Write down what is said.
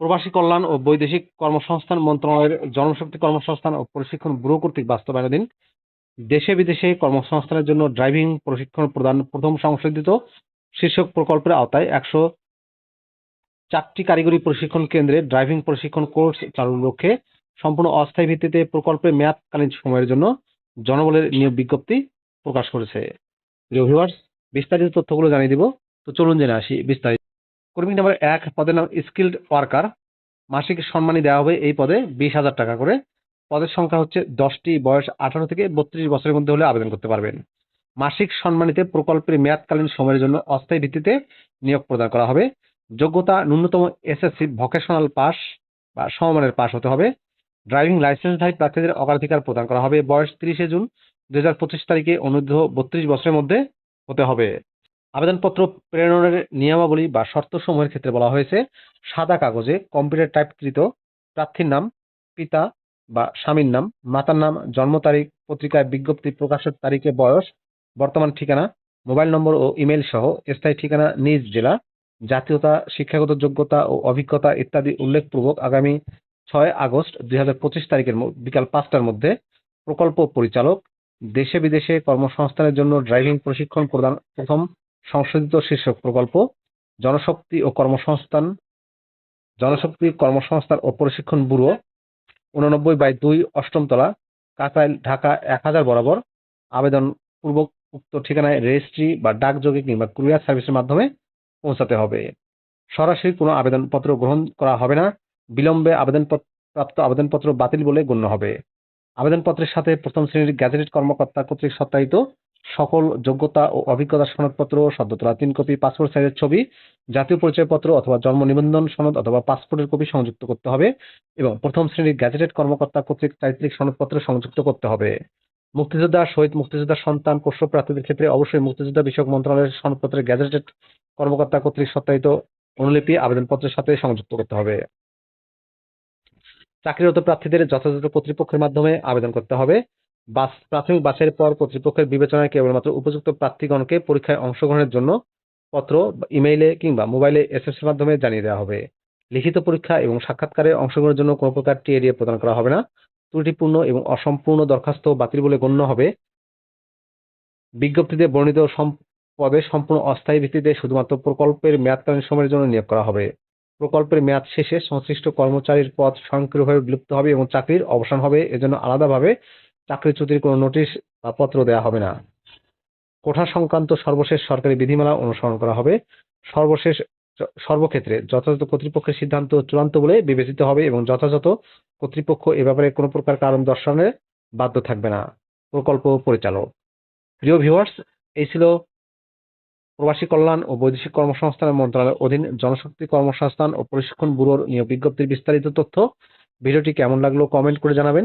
প্রবাসী কল্যাণ ও বৈদেশিক কর্মসংস্থান মন্ত্রণালয়ের জনশক্তি কর্মসংস্থান ও প্রশিক্ষণ ব্যুরো কর্তৃক বাস্তবায়নাধীন দেশে বিদেশে কর্মসংস্থানের জন্য ড্রাইভিং প্রশিক্ষণ প্রদান প্রথম সংশোধিত শীর্ষক প্রকল্পের আওতায় একশো চারটি কারিগরি প্রশিক্ষণ কেন্দ্রে ড্রাইভিং প্রশিক্ষণ কোর্স চালুর লক্ষ্যে সম্পূর্ণ অস্থায়ী ভিত্তিতে প্রকল্পের মেয়াদকালীন সময়ের জন্য জনবলের নিয়োগ বিজ্ঞপ্তি প্রকাশ করেছে। বিস্তারিত তথ্যগুলো জানিয়ে দিব। তো চলুন জেনে আসি বিস্তারিত। কর্মী নাম্বার এক পদের নাম স্কিল্ড ওয়ার্কার মাসিক সম্মানী দেওয়া হবে এই পদে বিশ হাজার টাকা করে। পদের সংখ্যা হচ্ছে দশটি, বয়স আঠারো থেকে বত্রিশ বছরের মধ্যে হলে আবেদন করতে পারবেন। মাসিক সম্মানিতে প্রকল্পের মেয়াদকালীন সময়ের জন্য অস্থায়ী ভিত্তিতে নিয়োগ প্রদান করা হবে। যোগ্যতা ন্যূনতম এসএসসি ভোকেশনাল পাস বা সমমানের পাস হতে হবে। ড্রাইভিং লাইসেন্সধারী প্রার্থীদের অগ্রাধিকার প্রদান করা হবে। বয়স তিরিশে জুন দু হাজার পঁচিশ তারিখে অনূর্ধ্ব বত্রিশ বছরের মধ্যে হতে হবে। আবেদনপত্র প্রেরণের নিয়মাবলী বা শর্তসমূহের ক্ষেত্রে বলা হয়েছে, সাদা কাগজে কম্পিউটার টাইপকৃত প্রার্থীর নাম, পিতা বা স্বামীর নাম, মাতার নাম, জন্ম তারিখ, পত্রিকায় বিজ্ঞপ্তি প্রকাশের তারিখে বয়স, বর্তমান ঠিকানা, মোবাইল নম্বর ও ইমেল সহ স্থায়ী ঠিকানা নিজ জেলা, জাতীয়তা, শিক্ষাগত যোগ্যতা ও অভিজ্ঞতা ইত্যাদি উল্লেখপূর্বক আগামী ছয় আগস্ট দুই হাজার পঁচিশ তারিখের বিকাল পাঁচটার মধ্যে প্রকল্প পরিচালক দেশে বিদেশে কর্মসংস্থানের জন্য ড্রাইভিং প্রশিক্ষণ প্রদান প্রথম সংশোধিত শীর্ষক প্রকল্প, জনশক্তি ও কর্মসংস্থান, জনশক্তি কর্মসংস্থান ও প্রশিক্ষণ ব্যুরো, উননব্বই বাই দুই, অষ্টম তলা কাকরাইল ঢাকা, এক হাজার বরাবর। আবেদন পূর্বক উক্ত ঠিকানায় রেজিস্ট্রি বা ডাকযোগে কিংবা কুরিয়ার সার্ভিসের মাধ্যমে পৌঁছাতে হবে। সরাসরি কোনো আবেদনপত্র গ্রহণ করা হবে না। বিলম্বে আবেদন প্রাপ্ত আবেদনপত্র বাতিল বলে গণ্য হবে। আবেদনপত্রের সাথে প্রথম শ্রেণির গ্যাজেটেড কর্মকর্তা কর্তৃক সত্যায়িত সকল যোগ্যতা ও অভিজ্ঞতা সনদপত্র সদ্য তোলা তিন কপি পাসপোর্ট সাইজের ছবি, জাতীয় পরিচয়পত্র অথবা জন্ম নিবন্ধন সনদ অথবা পাসপোর্টের কপি সংযুক্ত করতে হবে এবং প্রথম শ্রেণির গ্যাজেটেড কর্মকর্তা কর্তৃক চারিত্রিক সনদপত্র সংযুক্ত করতে হবে। মুক্তিযোদ্ধা, শহীদ মুক্তিযোদ্ধার সন্তান, পোষ্য প্রার্থীদের ক্ষেত্রে অবশ্যই মুক্তিযোদ্ধা বিষয়ক মন্ত্রণালয়ের সনদপত্রের গ্যাজেটেড কর্মকর্তা কর্তৃক সত্যায়িত অনুলিপি, আবেদনপত্রের সাথে সংযুক্ত করতে হবে। চাকরিরত প্রার্থীদের যথাযথ কর্তৃপক্ষের মাধ্যমে আবেদন করতে হবে। বাস, প্রাথমিক বাছাইয়ের পর কর্তৃপক্ষের বিবেচনায় কেবলমাত্র উপযুক্ত প্রার্থীগণকে পরীক্ষায় অংশগ্রহণের জন্য পত্র, ইমেইলে কিংবা মোবাইলে এসএমএস এর মাধ্যমে জানিয়ে দেওয়া হবে। লিখিত পরীক্ষা এবং সাক্ষাৎকারে অংশগ্রহণের জন্য কোনো প্রকার টিএডিএ প্রদান করা হবে না। ত্রুটিপূর্ণ এবং অসম্পূর্ণ দরখাস্ত বাতিল বলে গণ্য হবে। বিজ্ঞপ্তিতে বর্ণিত পদে সম্পূর্ণ অস্থায়ী ভিত্তিতে শুধুমাত্র প্রকল্পের মেয়াদকালীন সময়ের জন্য নিয়োগ করা হবে। প্রকল্পের মেয়াদ শেষে সংশ্লিষ্ট কর্মচারীর পদ স্বয়ংক্রিয়ভাবে বিলুপ্ত হবে এবং চাকরির অবসান হবে। এজন্য আলাদাভাবে চাকরিচ্যুতির কোনো নোটিশ বা পত্র দেওয়া হবে না। কোঠা সংক্রান্ত সর্বশেষ সরকারি বিধিমালা অনুসরণ করা হবে। সর্বশেষ সর্বক্ষেত্রে যথাযথ কর্তৃপক্ষের সিদ্ধান্ত চূড়ান্ত বলে বিবেচিত হবে এবং যথাযথ কর্তৃপক্ষ এ ব্যাপারে কোনো প্রকার কারণ দর্শানোর বাধ্য থাকবে না। প্রকল্প পরিচালক। প্রিয় ভিউয়ার্স এই ছিল প্রবাসী কল্যাণ ও বৈদেশিক কর্মসংস্থান মন্ত্রণালয়ের অধীন জনশক্তি কর্মসংস্থান ও প্রশিক্ষণ ব্যুরোর নিয়োগ বিজ্ঞপ্তির বিস্তারিত তথ্য। ভিডিওটি কেমন লাগল কমেন্ট করে জানাবেন।